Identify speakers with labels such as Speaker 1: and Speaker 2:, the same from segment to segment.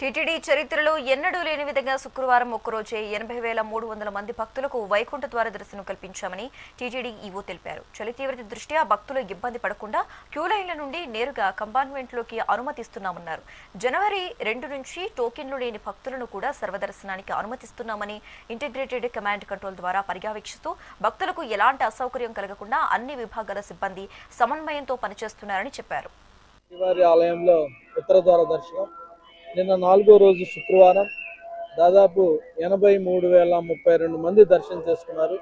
Speaker 1: TTD చరిత్రలో ఎన్నడూ లేని విధంగా శుక్రవారం ఒక్కరోజే ఎనభై వేల మూడు వందల మంది భక్తులకు వైకుంఠ ద్వార దర్శనం కల్పించామని టీటీడీ ఈవో తెలిపారు. చలి తీవ్రత దృష్ట్యా భక్తులు ఇబ్బంది పడకుండా క్యూలైన్ల నుండి నేరుగా కంపార్ట్మెంట్లోకి అనుమతిస్తున్నామన్నారు. జనవరి రెండు నుంచి టోకెన్లు లేని భక్తులను కూడా సర్వదర్శనానికి అనుమతిస్తున్నామని ఇంటిగ్రేటెడ్ కమాండ్ కంట్రోల్ ద్వారా పర్యవేక్షిస్తూ భక్తులకు ఎలాంటి అసౌకర్యం కలగకుండా అన్ని విభాగాల సిబ్బంది సమన్వయంతో పనిచేస్తున్నారని చెప్పారు.
Speaker 2: శ్రీవారి ఆలయంలో ఉత్తర ద్వార దర్శనం. నిన్న నాలుగో రోజు శుక్రవారం దాదాపు ఎనభై మూడు వేల ముప్పై రెండు మంది దర్శనం చేసుకున్నారు.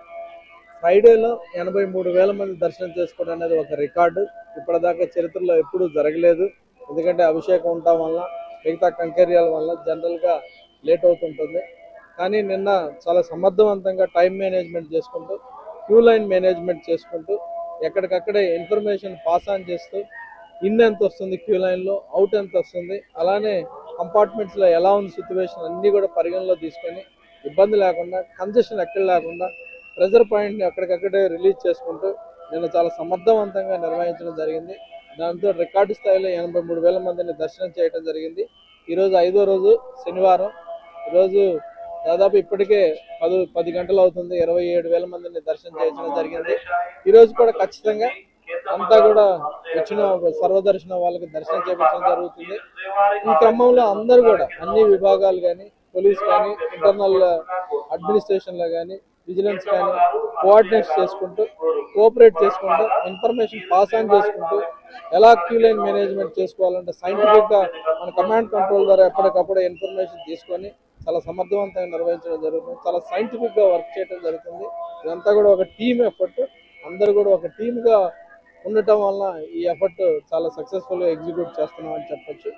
Speaker 2: ఫ్రైడేలో ఎనభై మూడు వేల మంది దర్శనం చేసుకోవడం అనేది ఒక రికార్డు. ఇప్పటిదాకా చరిత్రలో ఎప్పుడూ జరగలేదు. ఎందుకంటే అభిషేకం ఉండటం వల్ల మిగతా కంకేరియాల వల్ల జనరల్గా లేట్ అవుతుంటుంది. కానీ నిన్న చాలా సమర్థవంతంగా టైం మేనేజ్మెంట్ చేసుకుంటూ క్యూ లైన్ మేనేజ్మెంట్ చేసుకుంటూ ఎక్కడికక్కడే ఇన్ఫర్మేషన్ పాస్ ఆన్ చేస్తూ ఇన్ ఎంత వస్తుంది క్యూ లైన్లో అవుట్ ఎంత వస్తుంది అలానే కంపార్ట్మెంట్స్లో ఎలా ఉంది సిచ్యువేషన్ అన్నీ కూడా పరిగణలో తీసుకొని ఇబ్బంది లేకుండా కంజెషన్ ఎక్కడ లేకుండా ప్రెజర్ పాయింట్ని అక్కడికక్కడే రిలీజ్ చేసుకుంటూ నేను చాలా సమర్థవంతంగా నిర్వహించడం జరిగింది. దాంతో రికార్డు స్థాయిలో ఎనభై మూడు వేల మందిని దర్శనం చేయడం జరిగింది. ఈరోజు ఐదో రోజు శనివారం. ఈరోజు దాదాపు ఇప్పటికే పది పది గంటలు అవుతుంది. ఇరవై ఏడు వేల మందిని దర్శనం చేయించడం జరిగింది. ఈరోజు కూడా ఖచ్చితంగా అంతా కూడా వచ్చిన సర్వదర్శన వాళ్ళకి దర్శనం చేయించడం జరుగుతుంది. ఈ క్రమంలో అందరూ కూడా అన్ని విభాగాలు కానీ పోలీస్ కానీ ఇంటర్నల్ అడ్మినిస్ట్రేషన్లో కానీ విజిలెన్స్ కానీ కోఆర్డినేట్ చేసుకుంటూ కోఆపరేట్ చేసుకుంటూ ఇన్ఫర్మేషన్ పాస్ ఆన్ చేసుకుంటూ ఎలా క్యూ లైన్ మేనేజ్మెంట్ చేసుకోవాలంటే సైంటిఫిక్గా మన కమాండ్ కంట్రోల్ ద్వారా ఎప్పటికప్పుడు ఇన్ఫర్మేషన్ తీసుకొని చాలా సమర్థవంతంగా నిర్వహించడం జరుగుతుంది. చాలా సైంటిఫిక్గా వర్క్ చేయడం జరుగుతుంది. ఇదంతా కూడా ఒక టీమ్ ఎఫర్ట్. అందరూ కూడా ఒక టీమ్గా ఉండటం వల్ల ఈ ఎఫర్ట్ చాలా సక్సెస్ఫుల్గా ఎగ్జిక్యూట్ చేస్తున్నాం అని చెప్పొచ్చు.